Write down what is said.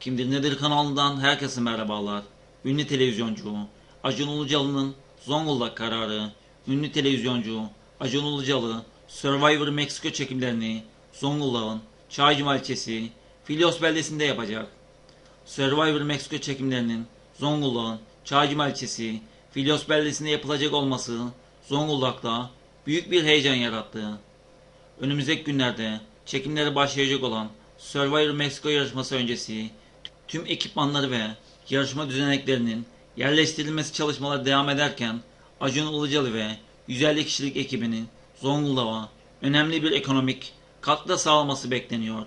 Kimdir Nedir kanalından herkese merhabalar. Ünlü televizyoncu Acun Ilıcalı'nın Zonguldak kararı. Ünlü televizyoncu Acun Ilıcalı Survivor Meksiko çekimlerini Zonguldak'ın Çaycımal ilçesi Filos beldesinde yapacak. Survivor Meksiko çekimlerinin Zonguldak'ın Çaycımal ilçesi Filos beldesinde yapılacak olması Zonguldak'ta büyük bir heyecan yarattı. Önümüzdeki günlerde çekimleri başlayacak olan Survivor Mexico yarışması öncesi tüm ekipmanları ve yarışma düzeneklerinin yerleştirilmesi çalışmaları devam ederken Acun Ilıcalı ve 150 kişilik ekibinin Zonguldak'a önemli bir ekonomik katkı sağlaması bekleniyor.